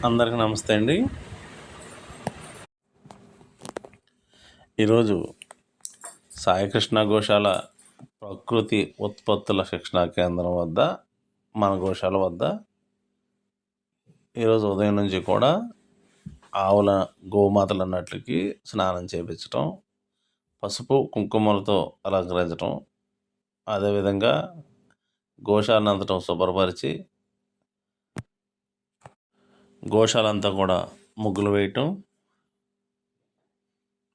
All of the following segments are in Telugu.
అందరికీ నమస్తే అండి. ఈరోజు సాయికృష్ణ గోశాల ప్రకృతి ఉత్పత్తుల శిక్షణా కేంద్రం వద్ద మన గోశాల వద్ద ఈరోజు ఉదయం నుంచి కూడా ఆవుల గోమాతలు అన్నట్లకి స్నానం చేయించటం పసుపు కుంకుమలతో అలంకరించటం అదేవిధంగా గోశాలను అంతటం శుభ్రపరిచి గోశాలంతా కూడా ముగ్గులు వేయటం.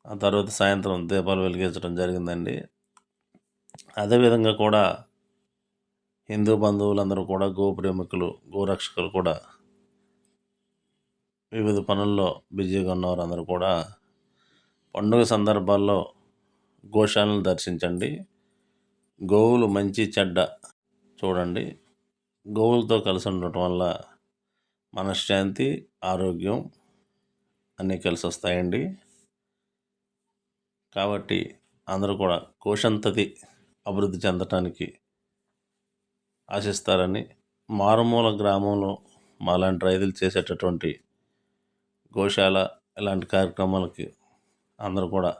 ఆ తర్వాత సాయంత్రం దీపాలు వెలిగించడం జరిగిందండి. అదేవిధంగా కూడా హిందూ బంధువులందరూ కూడా గోప్రేమికులు గోరక్షకులు కూడా వివిధ పనుల్లో బిజీగా ఉన్నవారు అందరూ కూడా పండుగ సందర్భాల్లో గోశాలను దర్శించండి. గోవులు మంచి చెడ్డ చూడండి. గోవులతో కలిసి ఉండటం వల్ల మనశ్శాంతి ఆరోగ్యం అన్నీ కలిసి వస్తాయండి కాబట్టి అందరూ కూడా కోశంతతి అభివృద్ధి చెందటానికి ఆశిస్తారని మారుమూల గ్రామంలో మాలాంటి రైతులు చేసేటటువంటి గోశాల ఇలాంటి కార్యక్రమాలకి అందరూ కూడా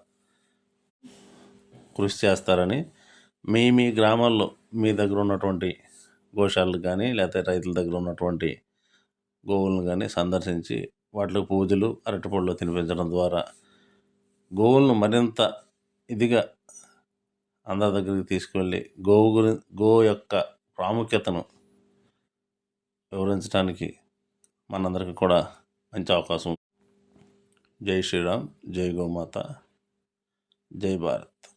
కృషి చేస్తారని మీ మీ గ్రామాల్లో మీ దగ్గర ఉన్నటువంటి గోశాలలు కానీ లేకపోతే రైతుల దగ్గర ఉన్నటువంటి గోవులను కానీ సందర్శించి వాటికి పూజలు అరటిపళ్ళు తినిపించడం ద్వారా గోవులను మరింత ఇదిగా అందరి దగ్గరికి తీసుకువెళ్ళి గోవు గురి గో యొక్క ప్రాముఖ్యతను వివరించడానికి మనందరికీ కూడా మంచి అవకాశం జై శ్రీరామ్ జై గోమాత జై భారత్.